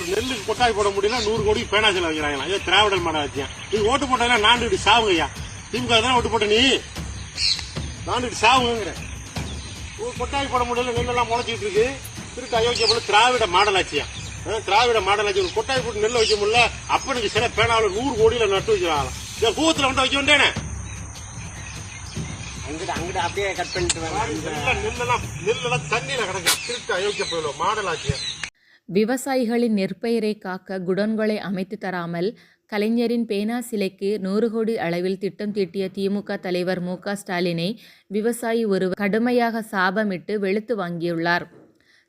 ஒரு நெல்லுக்கு கொட்டாய் போட முடியல நூறு கோடி பேனா செலவு வைக்கிறாங்களா இதே திராவிடல் நீ ஓட்டு போட்டதெல்லாம் நாண்டுட்டு சாவுங்கய்யா. திமுக தான் ஓட்டு போட்ட நீ? நாண்டுட்டு சாவுங்கிற ஒரு கொட்டாய் போட முடியல நெல்லெல்லாம் முளைச்சிட்டு இருக்கு. திருட்டு அயோக்கிய போல திராவிட மாடல் அஹ், திராவிட மாடல் ஆட்சி ஒரு கொட்டாய் போட்டு நெல் வைக்க முடியல அப்பனுக்கு சில பேனாவில் நூறு கோடியில நட்டு வைக்கிறாங்களாம். இந்த கூத்துல வந்து வைக்க வேண்டேனே அங்கிட்டு அங்கிட்டு அப்படியே கட் பண்ணிட்டு நெல்லெல்லாம் நெல்லெல்லாம் தண்ணியில கிடக்கு. திருட்டு அயோக்கிய போயிடும் மாடல் ஆச்சியா விவசாயிகளின் நெற்பயிரை காக்க குடோன்களை அமைத்து தராமல் கலைஞரின் பேனா சிலைக்கு நூறு கோடி அளவில் திட்டம் தீட்டிய திமுக தலைவர் மு ஸ்டாலினை விவசாயி ஒருவர் கடுமையாக சாபமிட்டு வெளுத்து வாங்கியுள்ளார்.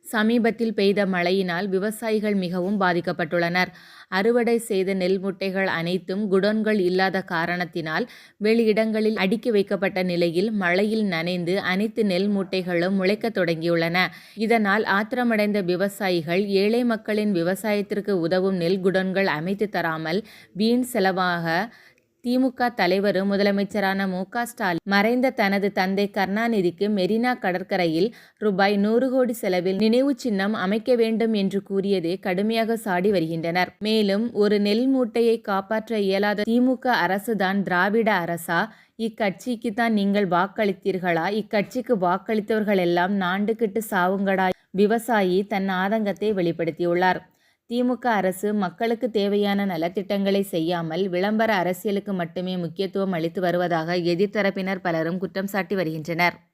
சமீபத்தில் பெய்த மழையினால் விவசாயிகள் மிகவும் பாதிக்கப்பட்டுள்ளனர். அறுவடை செய்த நெல் மூட்டைகள் அனைத்தும் குடோன்கள் இல்லாத காரணத்தினால் வெளியிடங்களில் அடுக்கி வைக்கப்பட்ட நிலையில் மழையில் நனைந்து அனைத்து நெல் மூட்டைகளும் முளைக்கத் தொடங்கியுள்ளன. இதனால் ஆத்திரமடைந்த விவசாயிகள் ஏழை மக்களின் விவசாயத்திற்கு உதவும் நெல் குடோன்கள் அமைத்து தராமல் வீண் செலவாக திமுக தலைவரும் முதலமைச்சரான மு க ஸ்டாலின் மறைந்த தனது தந்தை கருணாநிதிக்கு மெரினா கடற்கரையில் ரூபாய் நூறு கோடி செலவில் நினைவு சின்னம் அமைக்க வேண்டும் என்று கூறியதே கடுமையாக சாடி வருகின்றனர். மேலும் ஒரு நெல் மூட்டையை காப்பாற்ற இயலாத திமுக அரசுதான் திராவிட அரசா? இக்கட்சிக்கு தான் நீங்கள் வாக்களித்தீர்களா? இக்கட்சிக்கு வாக்களித்தவர்கள் எல்லாம் நாண்டுகிட்டு சாவுங்கடா? விவசாயி தன் ஆதங்கத்தை வெளிப்படுத்தியுள்ளார். திமுக அரசு மக்களுக்கு தேவையான நலத்திட்டங்களை செய்யாமல் விளம்பர அரசியலுக்கு மட்டுமே முக்கியத்துவம் அளித்து வருவதாக எதிர்த்தரப்பினர் பலரும் குற்றம் சாட்டி வருகின்றனர்.